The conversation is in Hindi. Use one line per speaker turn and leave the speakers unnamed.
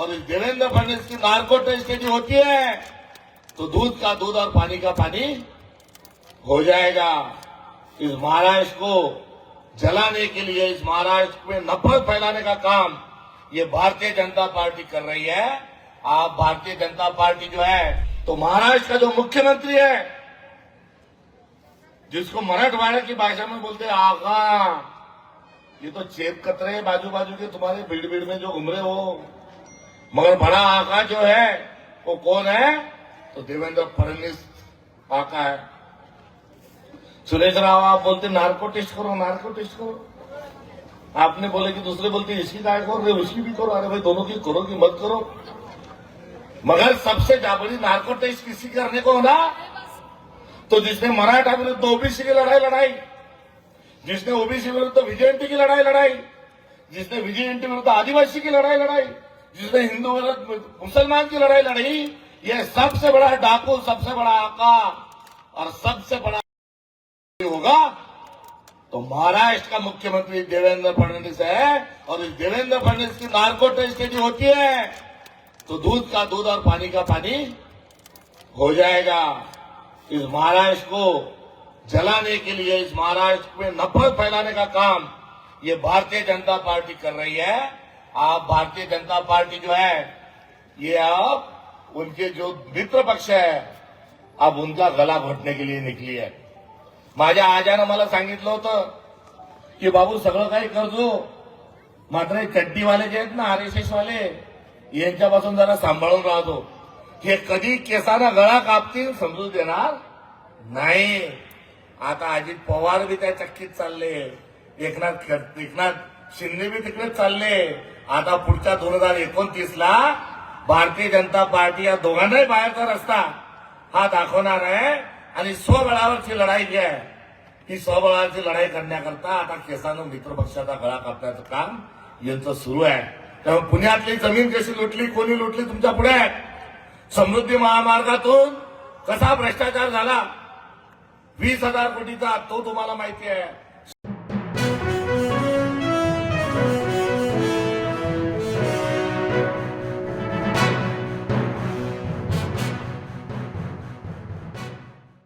और इस देवेंद्र फडणवीस की नार्को टेस्ट यदि होती है तो दूध का दूध और पानी का पानी हो जाएगा। इस महाराष्ट्र को जलाने के लिए, इस महाराष्ट्र में नफरत फैलाने का काम ये भारतीय जनता पार्टी कर रही है। आप भारतीय जनता पार्टी जो है तो महाराष्ट्र का जो मुख्यमंत्री है, जिसको मराठवाड़ा की भाषा में बोलते हैं आगा ये तो चेप कतरे बाजू बाजू के, तुम्हारे भीड़ भीड़ में जो घूम हो। मगर बड़ा आका जो है, वो कौन है? तो देवेंद्र फडणवीस आका है। सुरेश राव आप बोलते नार्को टेस्ट करो, नार्को टेस्ट करो। आपने बोले कि दूसरे बोलते इसकी काय करो अरे उसकी भी करो। अरे भाई, दोनों की करो कि मत करो। मगर सबसे जाबड़ी नार्को टेस्ट किसी करने को होना तो जिसने मराठा विरुद्ध ओबीसी की लड़ाई लड़ाई, जिसने ओबीसी विरुद्ध विजयंती की लड़ाई लड़ाई, जिसने विजयंती विरुद्ध आदिवासी की लड़ाई लड़ाई जिसने हिंदू विरुद्ध मुसलमान की लड़ाई लड़ी ये सबसे बड़ा डाकू, सबसे बड़ा आका और सबसे बड़ा होगा। तो महाराष्ट्र का मुख्यमंत्री देवेंद्र फडणवीस है और इस देवेंद्र फडणवीस की नार्को टेस्ट यदि होती है तो दूध का दूध और पानी का पानी हो जाएगा। इस महाराष्ट्र को जलाने के लिए, इस महाराष्ट्र में नफरत फैलाने का काम ये भारतीय जनता पार्टी कर रही है। आप भारतीय जनता पार्टी जो है ये आप उनके जो मित्र पक्ष है अब उनका गला घोटने के लिए निकली है। माझ्या आजानं मला सांगितलं होतं की बाबू सगळं काही करतो मात्र हे चड्डीवाले जे आहेत ना आर एस एस वाले यांच्यापासून जरा सांभाळून राहतो हे कधी केसाना गळा कापतील समजू देणार नाही. आता अजित पवार बी त्या चक्कीत चालले. एकनाथ एकनाथ शिंदे बी तिकडेच चालले. आता पुढच्या दोन हजार एकोणतीस ला भारतीय जनता पार्टी या दोघांनाही बाहेरचा रस्ता हा दाखवणार आहे. आणि स्वबळावरची लढाई जी आहे ही स्वबळावरची लढाई करण्याकरता आता केसानं मित्रपक्षाचा गळा कापण्याचं काम यांचं सुरू आहे. त्यामुळे पुण्यातली जमीन कशी लुटली कोणी लुटली तुमच्यापुढे? समृद्धी महामार्गातून कसा भ्रष्टाचार झाला? वीस हजार कोटीचा तो तुम्हाला माहिती आहे.